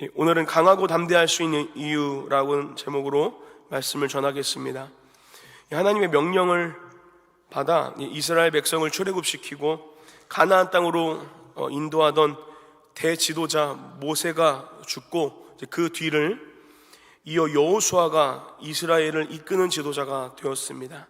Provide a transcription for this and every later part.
예, 오늘은 강하고 담대할 수 있는 이유라는 제목으로 말씀을 전하겠습니다. 예, 하나님의 명령을 받아 예, 이스라엘 백성을 출애굽시키고 가나안 땅으로 어, 인도하던 대지도자 모세가 죽고 그 뒤를 이어 여호수아가 이스라엘을 이끄는 지도자가 되었습니다.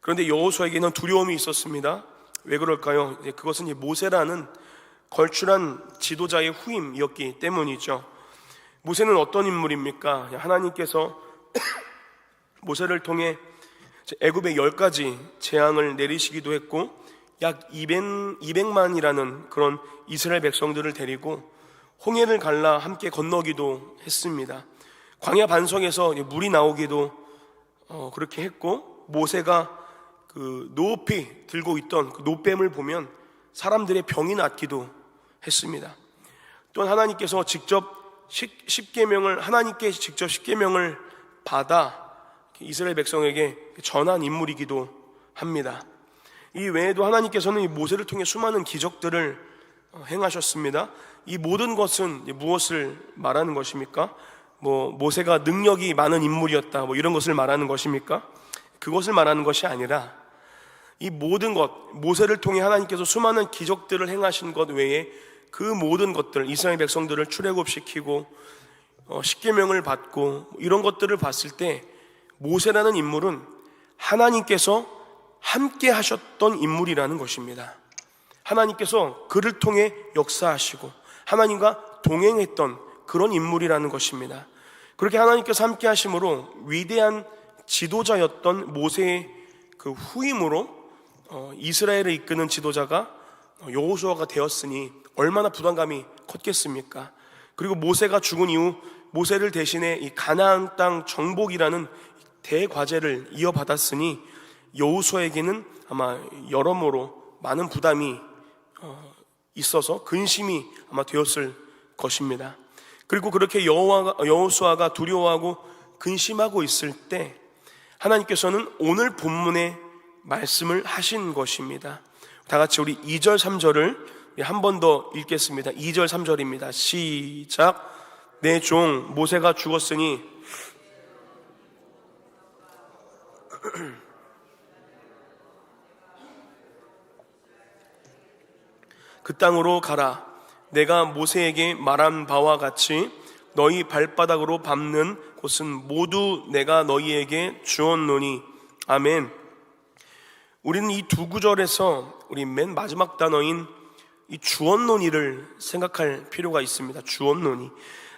그런데 여호수아에게는 두려움이 있었습니다. 왜 그럴까요? 그것은 모세라는 걸출한 지도자의 후임이었기 때문이죠. 모세는 어떤 인물입니까? 하나님께서 모세를 통해 애굽의 열 가지 재앙을 내리시기도 했고 약 200, 200만이라는 그런 이스라엘 백성들을 데리고 홍해를 갈라 함께 건너기도 했습니다. 광야 반석에서 물이 나오기도 어, 그렇게 했고 모세가 그 높이 들고 있던 그 노뱀을 보면 사람들의 병이 낫기도 했습니다. 또한 하나님께서 직접 십계명을 하나님께 직접 십계명을 받아 이스라엘 백성에게 전한 인물이기도 합니다. 이 외에도 하나님께서는 이 모세를 통해 수많은 기적들을 어, 행하셨습니다. 이 모든 것은 무엇을 말하는 것입니까? 뭐 모세가 능력이 많은 인물이었다. 뭐 이런 것을 말하는 것입니까? 그것을 말하는 것이 아니라 이 모든 것 모세를 통해 하나님께서 수많은 기적들을 행하신 것 외에 그 모든 것들 이스라엘 백성들을 출애굽시키고 어, 십계명을 받고 이런 것들을 봤을 때 모세라는 인물은 하나님께서 함께 하셨던 인물이라는 것입니다. 하나님께서 그를 통해 역사하시고 하나님과 동행했던 그런 인물이라는 것입니다. 그렇게 하나님께서 함께 하심으로 위대한 지도자였던 모세의 그 후임으로 어, 이스라엘을 이끄는 지도자가 여호수아가 되었으니 얼마나 부담감이 컸겠습니까? 그리고 모세가 죽은 이후 모세를 대신해 이 가나안 땅 정복이라는 대과제를 이어받았으니 여호수아에게는 아마 여러모로 많은 부담이 어, 있어서 근심이 아마 되었을 것입니다. 그리고 그렇게 여호수아가 두려워하고 근심하고 있을 때 하나님께서는 오늘 본문의 말씀을 하신 것입니다. 다 같이 우리 2절 3절을 한 번 더 읽겠습니다. 2절 3절입니다. 시작. 내 종 모세가 죽었으니 그 땅으로 가라. 내가 모세에게 말한 바와 같이 너희 발바닥으로 밟는 곳은 모두 내가 너희에게 주었노니 아멘. 우리는 이 두 구절에서 우리 맨 마지막 단어인 이 주언론이를 생각할 필요가 있습니다. 주언론이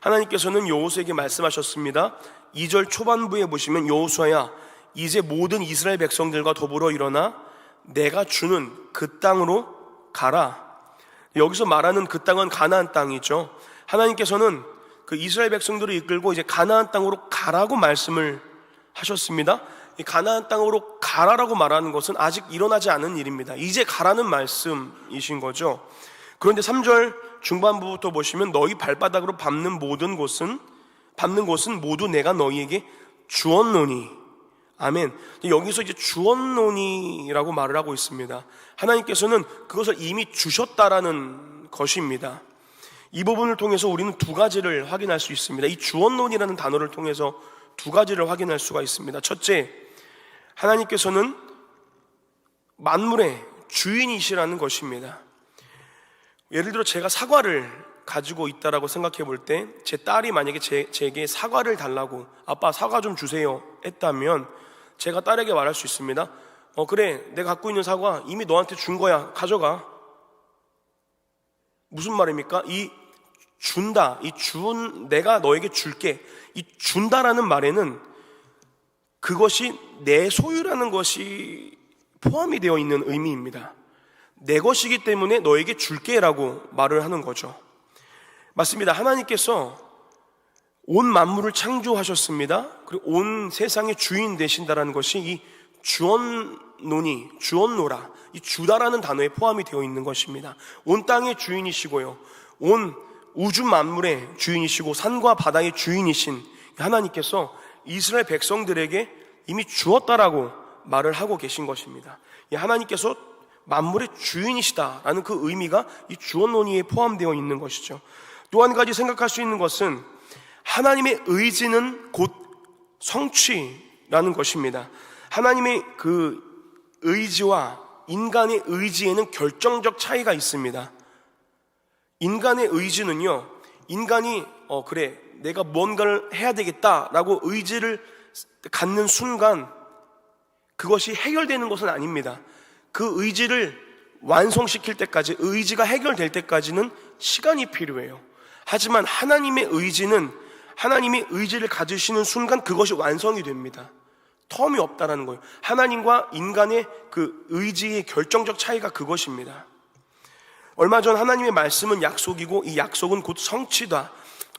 하나님께서는 여호수에게 말씀하셨습니다. 2절 초반부에 보시면 여호수아야 이제 모든 이스라엘 백성들과 더불어 일어나 내가 주는 그 땅으로 가라. 여기서 말하는 그 땅은 가나안 땅이죠. 하나님께서는 그 이스라엘 백성들을 이끌고 이제 가나안 땅으로 가라고 말씀을 하셨습니다. 이 가나안 땅으로 가라라고 말하는 것은 아직 일어나지 않은 일입니다. 이제 가라는 말씀이신 거죠. 그런데 3절 중반부부터 보시면 너희 발바닥으로 밟는 모든 곳은 밟는 곳은 모두 내가 너희에게 주었노니 아멘. 여기서 이제 주었노니라고 말을 하고 있습니다. 하나님께서는 그것을 이미 주셨다라는 것입니다. 이 부분을 통해서 우리는 두 가지를 확인할 수 있습니다. 이 주언론이라는 단어를 통해서 두 가지를 확인할 수가 있습니다. 첫째, 하나님께서는 만물의 주인이시라는 것입니다. 예를 들어 제가 사과를 가지고 있다라고 생각해 볼 때 제 딸이 만약에 제, 제게 사과를 달라고 아빠 사과 좀 주세요 했다면 제가 딸에게 말할 수 있습니다. 어 그래 내가 갖고 있는 사과 이미 너한테 준 거야 가져가. 무슨 말입니까? 이 준다 이 준 내가 너에게 줄게 이 준다라는 말에는 그것이 내 소유라는 것이 포함이 되어 있는 의미입니다. 내 것이기 때문에 너에게 줄게라고 말을 하는 거죠. 맞습니다. 하나님께서 온 만물을 창조하셨습니다. 그리고 온 세상의 주인 되신다라는 것이 이 주언노니, 주언노라, 이 주다라는 단어에 포함이 되어 있는 것입니다. 온 땅의 주인이시고요. 온 우주 만물의 주인이시고 산과 바다의 주인이신 하나님께서 이스라엘 백성들에게 이미 주었다라고 말을 하고 계신 것입니다. 하나님께서 만물의 주인이시다라는 그 의미가 이 주언론이에 포함되어 있는 것이죠. 또 한 가지 생각할 수 있는 것은 하나님의 의지는 곧 성취라는 것입니다. 하나님의 그 의지와 인간의 의지에는 결정적 차이가 있습니다. 인간의 의지는요, 인간이, 어, 그래, 내가 뭔가를 해야 되겠다라고 의지를 갖는 순간 그것이 해결되는 것은 아닙니다. 그 의지를 완성시킬 때까지, 의지가 해결될 때까지는 시간이 필요해요. 하지만 하나님의 의지는 하나님의 의지를 가지시는 순간 그것이 완성이 됩니다. 텀이 없다라는 거예요. 하나님과 인간의 그 의지의 결정적 차이가 그것입니다. 얼마 전 하나님의 말씀은 약속이고 이 약속은 곧 성취다.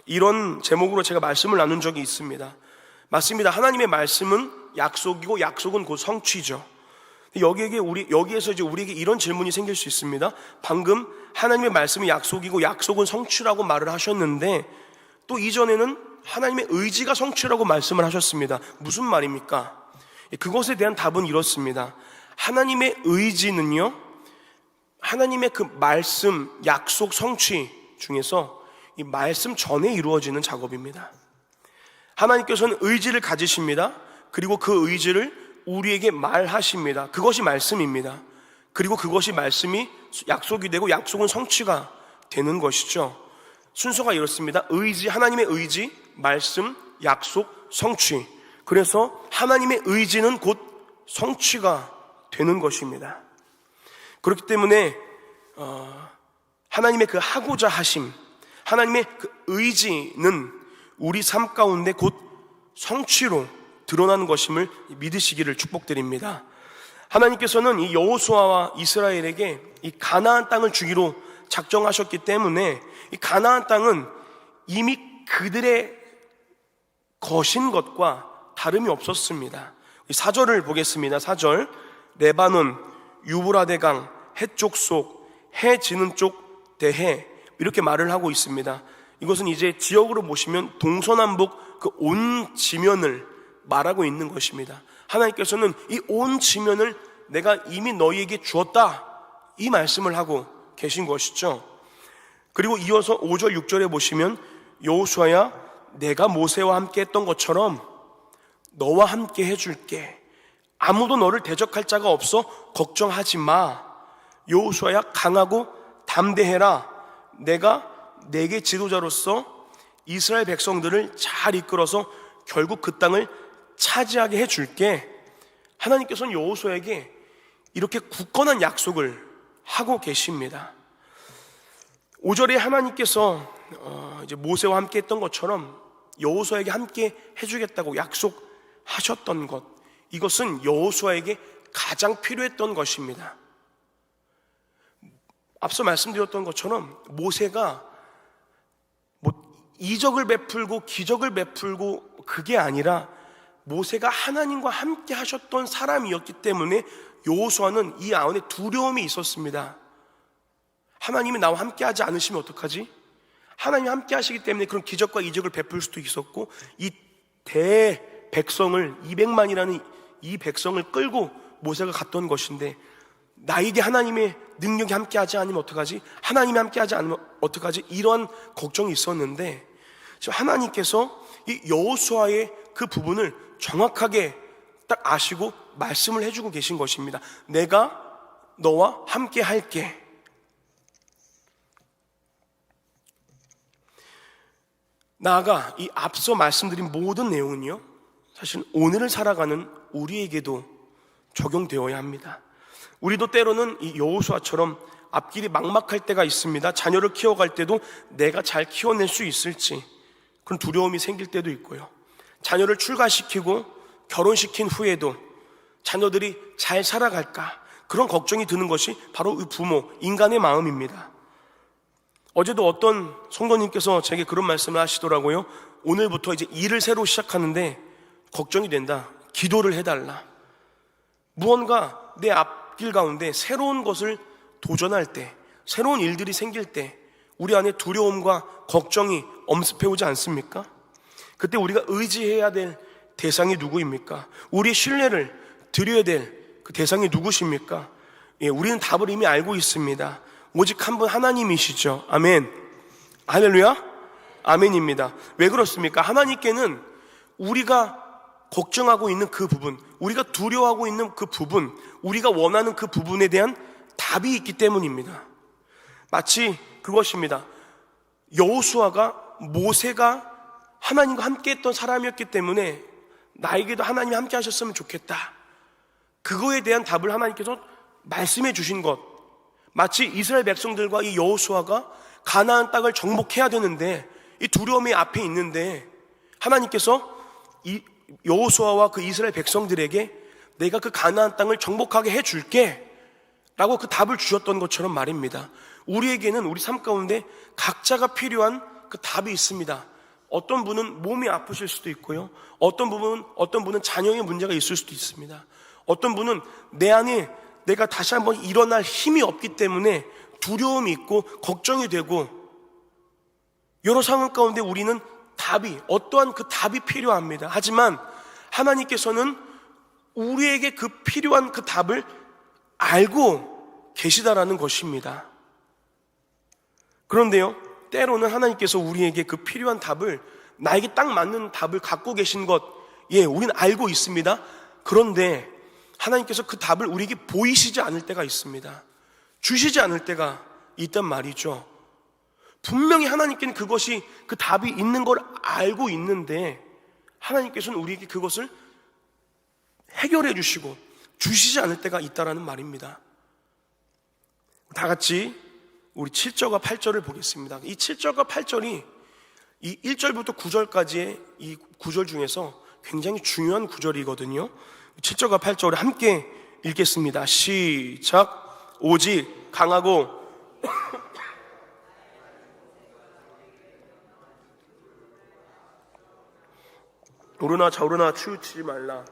이런 제목으로 제가 말씀을 나눈 적이 있습니다. 맞습니다. 하나님의 말씀은 약속이고 약속은 곧 성취죠. 여기에게 우리 여기에서 이제 우리에게 이런 질문이 생길 수 있습니다. 방금 하나님의 말씀이 약속이고 약속은 성취라고 말을 하셨는데 또 이전에는 하나님의 의지가 성취라고 말씀을 하셨습니다. 무슨 말입니까? 그것에 대한 답은 이렇습니다. 하나님의 의지는요, 하나님의 그 말씀, 약속, 성취 중에서 이 말씀 전에 이루어지는 작업입니다. 하나님께서는 의지를 가지십니다. 그리고 그 의지를 우리에게 말하십니다. 그것이 말씀입니다. 그리고 그것이 말씀이 약속이 되고 약속은 성취가 되는 것이죠. 순서가 이렇습니다. 의지, 하나님의 의지, 말씀, 약속, 성취. 그래서 하나님의 의지는 곧 성취가 되는 것입니다. 그렇기 때문에 어, 하나님의 그 하고자 하심, 하나님의 그 의지는 우리 삶 가운데 곧 성취로 드러나는 것임을 믿으시기를 축복드립니다. 하나님께서는 이 여호수아와 이스라엘에게 이 가나안 땅을 주기로 작정하셨기 때문에 이 가나안 땅은 이미 그들의 거신 것과 다름이 없었습니다. 사절을 보겠습니다. 사절 레바논 유브라데강 해쪽 속, 해 지는 쪽 대해 이렇게 말을 하고 있습니다. 이것은 이제 지역으로 보시면 동서남북 그 온 지면을 말하고 있는 것입니다. 하나님께서는 이 온 지면을 내가 이미 너희에게 주었다. 이 말씀을 하고 계신 것이죠. 그리고 이어서 5절, 6절에 보시면 여호수아야 내가 모세와 함께 했던 것처럼 너와 함께 해줄게. 아무도 너를 대적할 자가 없어 걱정하지 마. 여호수아야 강하고 담대해라. 내가 내게 지도자로서 이스라엘 백성들을 잘 이끌어서 결국 그 땅을 차지하게 해줄게. 하나님께서는 여호수아에게 이렇게 굳건한 약속을 하고 계십니다. 5절에 하나님께서 어, 이제 모세와 함께 했던 것처럼 여호수아에게 함께 해주겠다고 약속하셨던 것 이것은 여호수아에게 가장 필요했던 것입니다. 앞서 말씀드렸던 것처럼 모세가 뭐 이적을 베풀고 기적을 베풀고 그게 아니라 모세가 하나님과 함께 하셨던 사람이었기 때문에 여호수아는 이 안에 두려움이 있었습니다. 하나님이 나와 함께 하지 않으시면 어떡하지? 하나님이 함께 하시기 때문에 그런 기적과 이적을 베풀 수도 있었고 이 대 백성을 200만이라는 이 백성을 끌고 모세가 갔던 것인데 나에게 하나님의 능력이 함께 하지 않으면 어떡하지? 하나님이 함께 하지 않으면 어떡하지? 이런 걱정이 있었는데 지금 하나님께서 이 여호수아의 그 부분을 정확하게 딱 아시고 말씀을 해주고 계신 것입니다. 내가 너와 함께 할게. 나아가 이 앞서 말씀드린 모든 내용은요, 사실 오늘을 살아가는 우리에게도 적용되어야 합니다. 우리도 때로는 이 여호수아처럼 앞길이 막막할 때가 있습니다. 자녀를 키워갈 때도 내가 잘 키워낼 수 있을지 그런 두려움이 생길 때도 있고요. 자녀를 출가시키고 결혼시킨 후에도 자녀들이 잘 살아갈까 그런 걱정이 드는 것이 바로 이 부모 인간의 마음입니다. 어제도 어떤 성도님께서 제게 그런 말씀을 하시더라고요. 오늘부터 이제 일을 새로 시작하는데 걱정이 된다. 기도를 해달라. 무언가 내 앞 길 가운데 새로운 것을 도전할 때, 새로운 일들이 생길 때, 우리 안에 두려움과 걱정이 엄습해오지 않습니까? 그때 우리가 의지해야 될 대상이 누구입니까? 우리의 신뢰를 드려야 될 그 대상이 누구십니까? 예, 우리는 답을 이미 알고 있습니다. 오직 한 분 하나님이시죠. 아멘. 할렐루야. 아멘입니다. 왜 그렇습니까? 하나님께는 우리가 걱정하고 있는 그 부분, 우리가 두려워하고 있는 그 부분, 우리가 원하는 그 부분에 대한 답이 있기 때문입니다. 마치 그것입니다. 여호수아가 모세가 하나님과 함께 했던 사람이었기 때문에 나에게도 하나님이 함께 하셨으면 좋겠다. 그거에 대한 답을 하나님께서 말씀해 주신 것. 마치 이스라엘 백성들과 이 여호수아가 가나안 땅을 정복해야 되는데 이 두려움이 앞에 있는데 하나님께서 이 여호수아와 그 이스라엘 백성들에게 내가 그 가나안 땅을 정복하게 해 줄게. 라고 그 답을 주셨던 것처럼 말입니다. 우리에게는 우리 삶 가운데 각자가 필요한 그 답이 있습니다. 어떤 분은 몸이 아프실 수도 있고요. 어떤 분은 어떤 분은 자녀의 문제가 있을 수도 있습니다. 어떤 분은 내 안에 내가 다시 한번 일어날 힘이 없기 때문에 두려움이 있고 걱정이 되고 여러 상황 가운데 우리는 답이 어떠한 그 답이 필요합니다. 하지만 하나님께서는 우리에게 그 필요한 그 답을 알고 계시다라는 것입니다. 그런데요, 때로는 하나님께서 우리에게 그 필요한 답을 나에게 딱 맞는 답을 갖고 계신 것, 예, 우리는 알고 있습니다. 그런데 하나님께서 그 답을 우리에게 보이시지 않을 때가 있습니다. 주시지 않을 때가 있단 말이죠. 분명히 하나님께는 그것이 그 답이 있는 걸 알고 있는데 하나님께서는 우리에게 그것을 해결해 주시고 주시지 않을 때가 있다라는 말입니다. 다 같이 우리 7절과 8절을 보겠습니다. 이 7절과 8절이 이 1절부터 9절까지의 이 구절 중에서 굉장히 중요한 구절이거든요. 7절과 8절을 함께 읽겠습니다. 시작. 오직 강하고 오르나 좌우르나 치우치지 말라.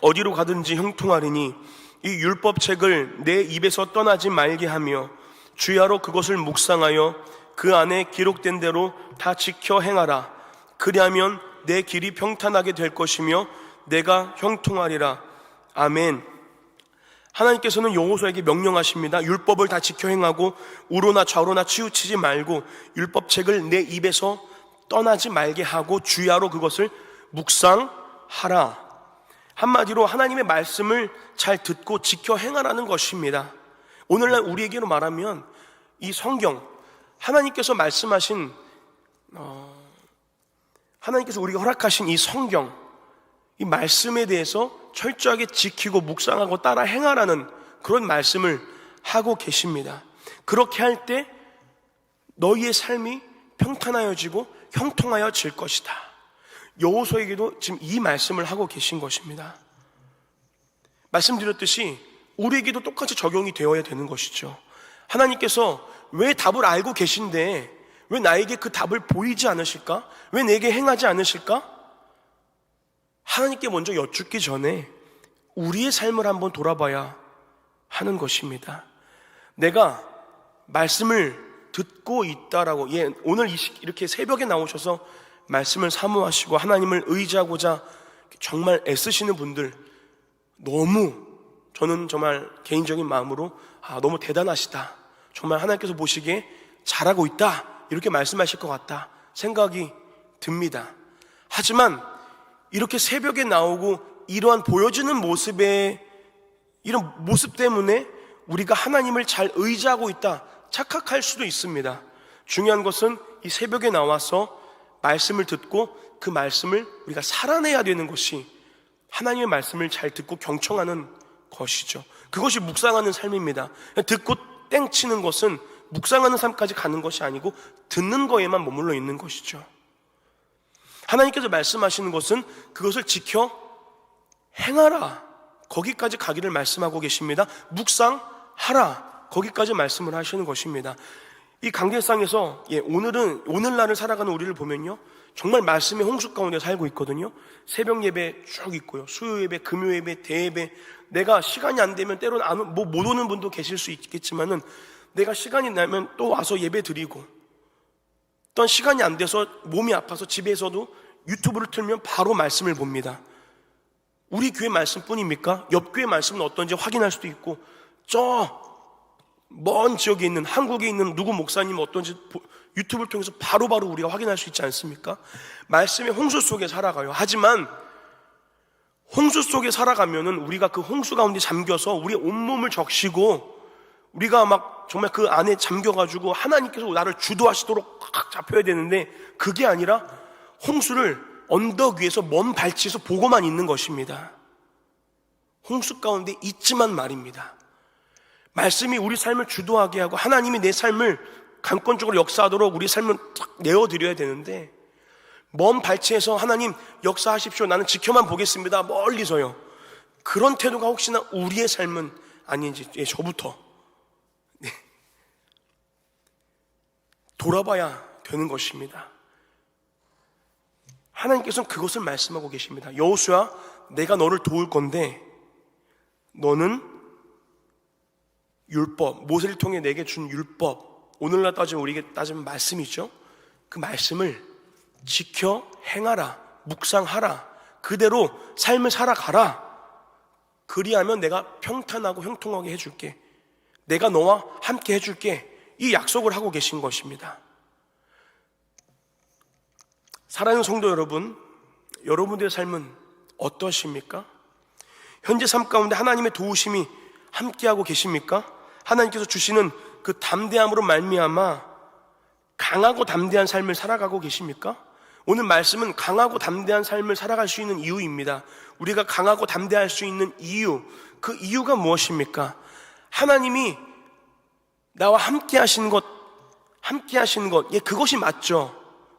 어디로 가든지 형통하리니 이 율법책을 내 입에서 떠나지 말게 하며 주야로 그것을 묵상하여 그 안에 기록된 대로 다 지켜 행하라. 그리하면 내 길이 평탄하게 될 것이며 내가 형통하리라. 아멘. 하나님께서는 여호수아에게 명령하십니다. 율법을 다 지켜 행하고 우로나 좌로나 치우치지 말고 율법책을 내 입에서 떠나지 말게 하고 주야로 그것을 묵상하라. 한마디로 하나님의 말씀을 잘 듣고 지켜 행하라는 것입니다. 오늘날 우리에게로 말하면 이 성경 하나님께서 말씀하신 어, 하나님께서 우리가 허락하신 이 성경 이 말씀에 대해서 철저하게 지키고 묵상하고 따라 행하라는 그런 말씀을 하고 계십니다. 그렇게 할 때 너희의 삶이 평탄하여지고 형통하여 질 것이다. 여호수에게도 지금 이 말씀을 하고 계신 것입니다. 말씀드렸듯이 우리에게도 똑같이 적용이 되어야 되는 것이죠. 하나님께서 왜 답을 알고 계신데 왜 나에게 그 답을 보이지 않으실까? 왜 내게 행하지 않으실까? 하나님께 먼저 여쭙기 전에 우리의 삶을 한번 돌아봐야 하는 것입니다. 내가 말씀을 듣고 있다라고, 예, 오늘 이렇게 새벽에 나오셔서 말씀을 사모하시고 하나님을 의지하고자 정말 애쓰시는 분들 너무 저는 정말 개인적인 마음으로 아, 너무 대단하시다. 정말 하나님께서 보시기에 잘하고 있다. 이렇게 말씀하실 것 같다. 생각이 듭니다. 하지만 이렇게 새벽에 나오고 이러한 보여지는 모습에 이런 모습 때문에 우리가 하나님을 잘 의지하고 있다 착각할 수도 있습니다. 중요한 것은 이 새벽에 나와서 말씀을 듣고 그 말씀을 우리가 살아내야 되는 것이 하나님의 말씀을 잘 듣고 경청하는 것이죠. 그것이 묵상하는 삶입니다. 듣고 땡치는 것은 묵상하는 삶까지 가는 것이 아니고 듣는 거에만 머물러 있는 것이죠. 하나님께서 말씀하시는 것은 그것을 지켜 행하라. 거기까지 가기를 말씀하고 계십니다. 묵상하라. 거기까지 말씀을 하시는 것입니다. 이 강계상에서 예, 오늘은 오늘날을 살아가는 우리를 보면요. 정말 말씀의 홍수 가운데 살고 있거든요. 새벽 예배 쭉 있고요. 수요 예배, 금요 예배, 대예배. 내가 시간이 안 되면 때로는 뭐못 오는 분도 계실 수 있겠지만은 내가 시간이 나면 또 와서 예배 드리고 또 시간이 안 돼서 몸이 아파서 집에서도 유튜브를 틀면 바로 말씀을 봅니다. 우리 교회 말씀뿐입니까? 옆 교회 말씀은 어떤지 확인할 수도 있고 저 먼 지역에 있는 한국에 있는 누구 목사님 어떤지 보- 유튜브를 통해서 바로 바로 우리가 확인할 수 있지 않습니까? 말씀의 홍수 속에 살아가요. 하지만 홍수 속에 살아가면은 우리가 그 홍수 가운데 잠겨서 우리의 온몸을 적시고 우리가 막 정말 그 안에 잠겨가지고 하나님께서 나를 주도하시도록 꽉 잡혀야 되는데 그게 아니라 홍수를 언덕 위에서 먼 발치에서 보고만 있는 것입니다. 홍수 가운데 있지만 말입니다. 말씀이 우리 삶을 주도하게 하고 하나님이 내 삶을 강권적으로 역사하도록 우리 삶을 탁 내어드려야 되는데 먼 발치에서 하나님 역사하십시오. 나는 지켜만 보겠습니다. 멀리서요. 그런 태도가 혹시나 우리의 삶은 아닌지 예, 저부터 네. 돌아봐야 되는 것입니다. 하나님께서는 그것을 말씀하고 계십니다. 여호수아, 내가 너를 도울 건데 너는 율법, 모세를 통해 내게 준 율법, 오늘날 따지면 우리에게 따지면 말씀이죠. 그 말씀을 지켜 행하라, 묵상하라, 그대로 삶을 살아가라. 그리하면 내가 평탄하고 형통하게 해줄게. 내가 너와 함께 해줄게. 이 약속을 하고 계신 것입니다. 사랑하는 성도 여러분, 여러분들의 삶은 어떠십니까? 현재 삶 가운데 하나님의 도우심이 함께하고 계십니까? 하나님께서 주시는 그 담대함으로 말미암아 강하고 담대한 삶을 살아가고 계십니까? 오늘 말씀은 강하고 담대한 삶을 살아갈 수 있는 이유입니다. 우리가 강하고 담대할 수 있는 이유, 그 이유가 무엇입니까? 하나님이 나와 함께 하시는 것, 함께 하시는 것, 예, 그것이 맞죠.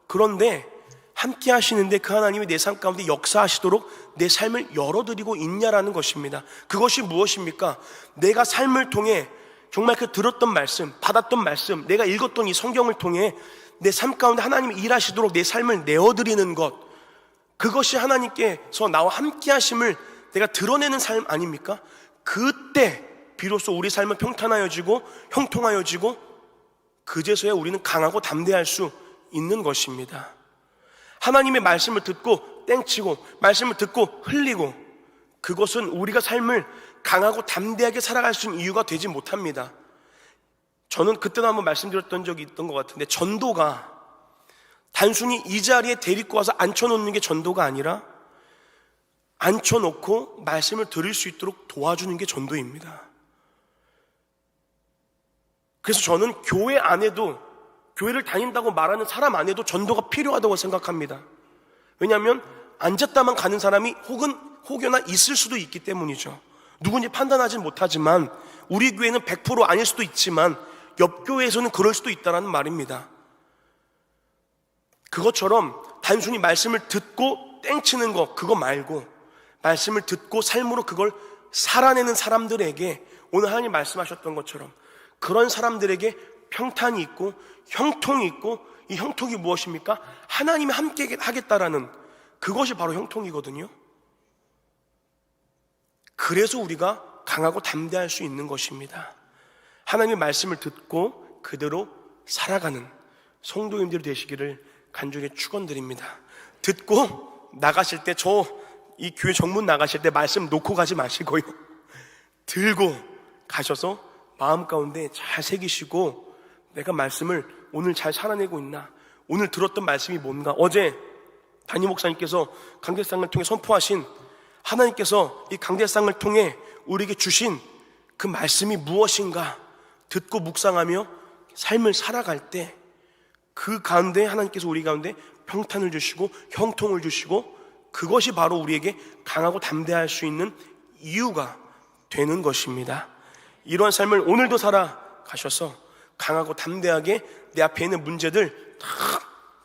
그런데 함께 하시는데 그 하나님이 내 삶 가운데 역사하시도록 내 삶을 열어드리고 있냐라는 것입니다. 그것이 무엇입니까? 내가 삶을 통해 정말 그 들었던 말씀, 받았던 말씀, 내가 읽었던 이 성경을 통해 내 삶 가운데 하나님이 일하시도록 내 삶을 내어드리는 것, 그것이 하나님께서 나와 함께 하심을 내가 드러내는 삶 아닙니까? 그때 비로소 우리 삶은 평탄하여지고 형통하여지고 그제서야 우리는 강하고 담대할 수 있는 것입니다. 하나님의 말씀을 듣고 땡치고 말씀을 듣고 흘리고 그것은 우리가 삶을 강하고 담대하게 살아갈 수 있는 이유가 되지 못합니다. 저는 그때도 한번 말씀드렸던 적이 있던 것 같은데 전도가 단순히 이 자리에 데리고 와서 앉혀놓는 게 전도가 아니라 앉혀놓고 말씀을 들을 수 있도록 도와주는 게 전도입니다. 그래서 저는 교회 안에도 교회를 다닌다고 말하는 사람 안에도 전도가 필요하다고 생각합니다. 왜냐하면 앉았다만 가는 사람이 혹은 혹여나 있을 수도 있기 때문이죠. 누군지 판단하지 못하지만 우리 교회는 100% 아닐 수도 있지만 옆 교회에서는 그럴 수도 있다라는 말입니다. 그것처럼 단순히 말씀을 듣고 땡치는 것 그거 말고 말씀을 듣고 삶으로 그걸 살아내는 사람들에게 오늘 하나님 말씀하셨던 것처럼 그런 사람들에게 평탄이 있고 형통이 있고 이 형통이 무엇입니까? 하나님이 함께 하겠다라는 그것이 바로 형통이거든요. 그래서 우리가 강하고 담대할 수 있는 것입니다. 하나님의 말씀을 듣고 그대로 살아가는 성도님들이 되시기를 간절히 축원드립니다. 듣고 나가실 때 저 이 교회 정문 나가실 때 말씀 놓고 가지 마시고요. 들고 가셔서 마음 가운데 잘 새기시고 내가 말씀을 오늘 잘 살아내고 있나? 오늘 들었던 말씀이 뭔가? 어제 담임 목사님께서 강대상을 통해 선포하신 하나님께서 이 강대상을 통해 우리에게 주신 그 말씀이 무엇인가? 듣고 묵상하며 삶을 살아갈 때 그 가운데 하나님께서 우리 가운데 평탄을 주시고 형통을 주시고 그것이 바로 우리에게 강하고 담대할 수 있는 이유가 되는 것입니다. 이러한 삶을 오늘도 살아가셔서 강하고 담대하게 내 앞에 있는 문제들 다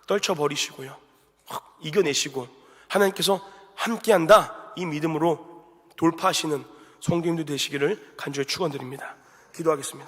떨쳐버리시고요. 확 이겨내시고 하나님께서 함께한다 이 믿음으로 돌파하시는 성도님들 되시기를 간절히 축원드립니다. 기도하겠습니다.